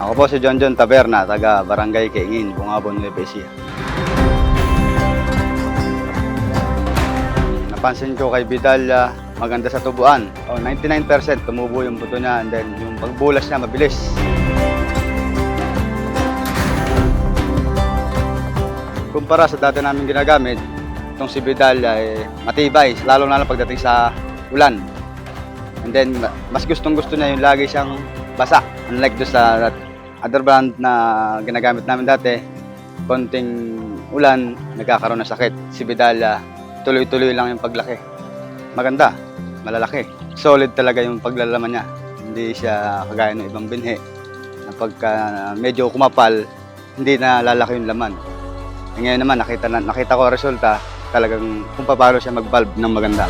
Ako po si John John Taberna, taga Barangay Kaingin, Bungabon, Ecija. Napansin ko kay Vidal, maganda sa tubuan. Oh, 99% tumubo yung buto niya and then yung pagbulas niya mabilis. Kumpara sa dati namin ginagamit, itong si Vidal ay matibay, lalo na lang pagdating sa ulan. And then, ma- mas gustong gusto niya yung lagi siyang basa. Unlike doon sa other brand na ginagamit namin dati, konting ulan, nagkakaroon ng sakit. Si Vidal, tuloy-tuloy lang yung paglaki. Maganda, malalaki. Solid talaga yung paglalaman niya. Hindi siya kagaya ng ibang binhi. Na pagka medyo kumapal, hindi na lalaki yung laman. Eh, ngayon naman, nakita, na, nakita ko ang resulta, talagang kung paano siya mag-valve ng maganda.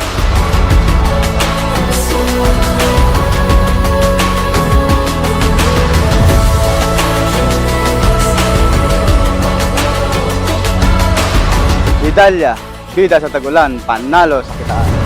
Italia, bida sa tagulan, panalo sa kitaan.